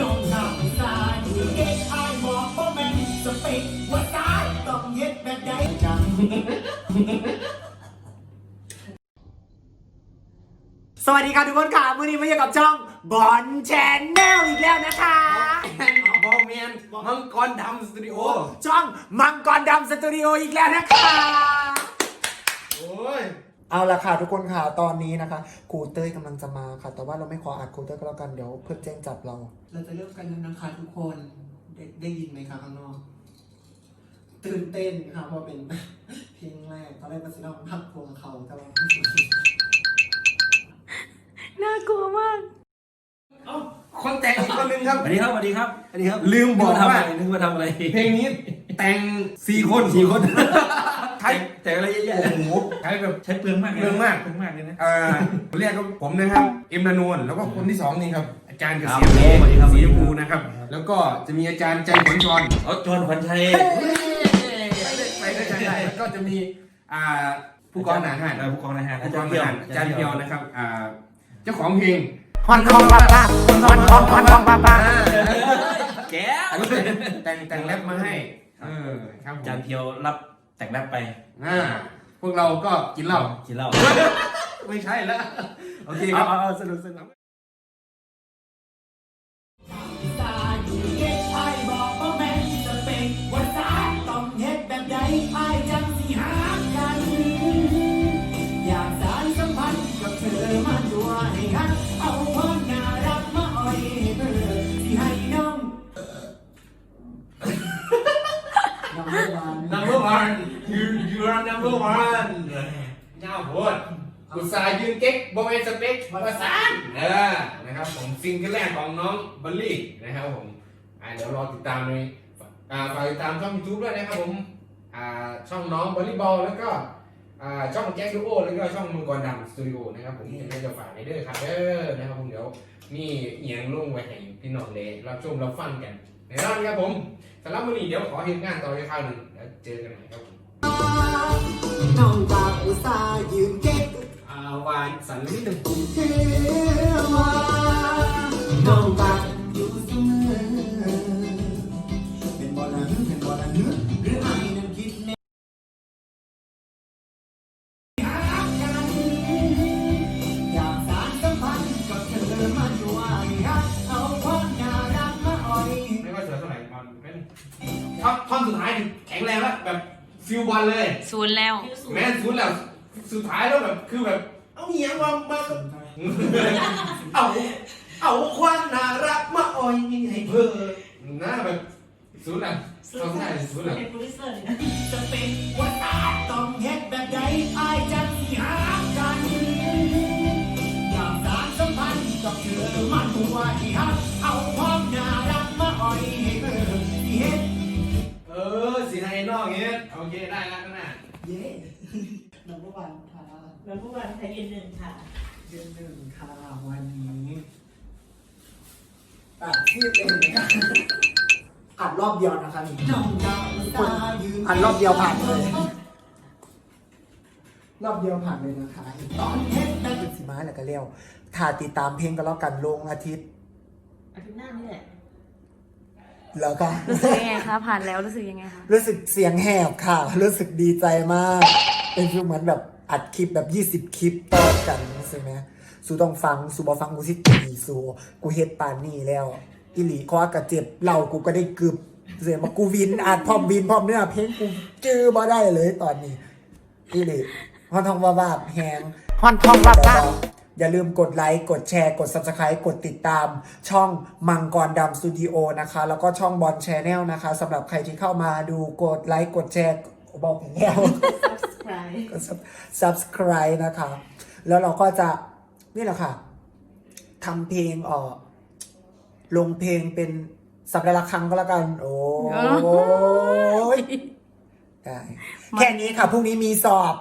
น้องหางสายเก็บไอ้บอกว่าแม่นสเปกว่าสายต้องเฮ็ดแบบใดจังสวัสดีค่ะทุกคนค่ะมื่อนี้มาอยู่กับช่องบอลแชนแนลอีกแล้วนะคะ บอเมียนมังกรดำสตูดิโอ ช่องมังกรดำสตูดิโออีกแล้วนะคะ โอ้ย เอาละค่ะทุกคนค่ะตอนนี้นะคะครูเต้ยกำลังจะมาค่ะ แต่ว่าเราไม่ขออัดครูเต้ยก็แล้วกันเดี๋ยวเพื่อแจ้งจับเรา เราจะเริ่มกันแล้วนะคะทุกคนได้ได้ยินไหมคะข้างนอก ตื่นเต้นค่ะเพราะเป็น เพลงแรกตอนแรกมันจะเล่าพักพวงเขาแต่ว่าน่ากลัวมากเอ้าคนแต่งอีกคนนึงครับ สวัสดีครับสวัสดีครับสวัสดีครับ ลืมบอกว่า นึกว่าทำอะไรเพลงนี้แต่งสี่คนสี่คน ใครแต่อะไรเยอะแยะโอ้โห ใครแบบใช้เปลืองมากลยนะเปลืองมาก เปลืองมากเลยนะ เอ่อคนแรกก็ผมนะครับเอ็มนานวลแล้วก็คนที่สองนี่ครับอาจารย์เกครับษียณสวัสดีครับ สีชมพูนะครับแล้วก็จะมีอาจารย์ใจขวัญชร เอาจอห์นขวัญชัยไปด้วยกันได้แล้วก็จะมีอ่าผู้กองทหารเออผู้กองทหารผู้กองทหารอาจารย์เพียวนะครับอ่าเจ้าของเพลงฮอนคองปาปาฮอนคองฮอนคองปาปาแกอันนี้แต่งแต่งแรปมาให้เออครับผมจานเพียวรับแต่งแรปไปอ่า พวกเราก็กินเหล้ากินเหล้าไม่ใช่แล้วโอเคคเอารับเอาเอาสนุกสนุกสายเก็บไอ้บอกว่าแม่นสเปกว่าสายต้องเฮ็ดแบบใดไอ้จังสิหากันอยากสารสัมพันธ์กับเธอมาด้วยฮักเอาความน่ ยให้เธอสิให้น้องน้องไม่หวาน number one you you are number one เจ้าโพดอุตส่าห์ยืนเก๊กบอเวนสเปกประสานเออนะครับผมซิงเกิลแรกของน้องบัลลี่นะครับผมอ่าเดี๋ยวรอติดตามในอ่าฝากติดตามช่อง YouTube ด้วยนะครับผมอ่าช่องน้องบอลลี่บอลแล้วก็อ่าช่องแจ็คดูโอแล้วก็ช่องมังกรดำสตูดิโอนะครับผมจะจะฝากในเด้อครับเด้อนะครับผมเดี๋ยวมีเอียงลุ่งไว้ให้พี่น้องเลยรับชมรับฟังกันในรอบนี้ครับผมสำหรับวันนี้เดี๋ยวขอเห็นงานต่ออีกคราวหนึ่งแล้วเจอกันใหม่ครับผม น้องจากอุตส่าห์ยืนเก็บอ่าวานสันนิดหนึ่งเพื่อว่าน้องจากอยู่เสมอเป็นบ่อลลังเป็นบ่อลลังหรือไอ้นั้นคิดแน่หากันอยากสานสัมพันธ์กับเธอมาด้วยฮักเอาความน่ารักมาอ่อย ไม่ว่าเสือเท่าไหร่มันเป็นท่อนท่อนสุดท้ายนี่แข็งแรงแล้วแบบ ฟิลบอลเลย ศูนย์แล้ว แม้สุดแล้วสุดท้ายแล้วแบบคือแบบ เอาเหี้ยมามาเอาเอาความน่ารักมาอ่อยให้เพื่อหน้าแบบสุดแล้วทำได้สุดแล้วเป็นโปรดิวเซอร์เลยนะจะเป็นว่าตาต้องเฮ็ดแบบใดอายจังสิหากันอ สีไฮนอกเงี้ยโอเคได้แล้วข้างหน้าเย้นัมเบอร์วันค่ะแล้วเมื่อวานไทยยืนหนึ่งค่ะเดือนหนึ่งค่ะวันนี้ตัดที่เองนะคะอัดรอบเดียวนะคะนี่คนอัดรอบเดียวผ่านเลย รอบเดียวผ่านเลยนะคะตอนเฮ็ดได้เป็นสีม้าแหละก็เลี้ยวถ้าติดตามเพลงก็แล้วกันลงอาทิตย์อาทิตย์หน้านี่แหละ แล้วก็รู้สึกยังไงคะผ่านแล้วรู้สึกยังไงคะรู้สึกเสียงแหบค่ะ รู้สึกดีใจมาก เป็นฟีลเหมือนแบบอัดคลิปแบบ 20 คลิปต่อกันใช่ไหมสูต้องฟัง สูบอฟังกูสิตีสูกูเฮ็ดปานนี่แล้ว อิหลีคว้ากระเจ็บเหล่ากูก็ได้กึบเสียมากูวินอัดพร้อมวินพร้อมเนื้อเพลงกูจื้อบ่ได้เลยตอนนี้อิหลีฮอนทองว่าบาบแฮงฮอนทองว่าบาบ อย่าลืมกดไลค์ กดแชร์ กด subscribe กดติดตาม ช่องมังกรดำสตูดิโอนะคะ แล้วก็ช่องบอลแชนแนลนะคะสำหรับใครที่เข้ามาดูกดไลค์ กดแชร์บอกอย่างแล้ว subscribe กด sub- subscribe นะคะ แล้วเราก็จะนี่แหละค่ะทำเพลงออกลงเพลงเป็นสัปดาห์ละครั้งก็แล้วกัน โอ้ยได้ แค่นี้ค่ะ พรุ่งนี้มีสอบ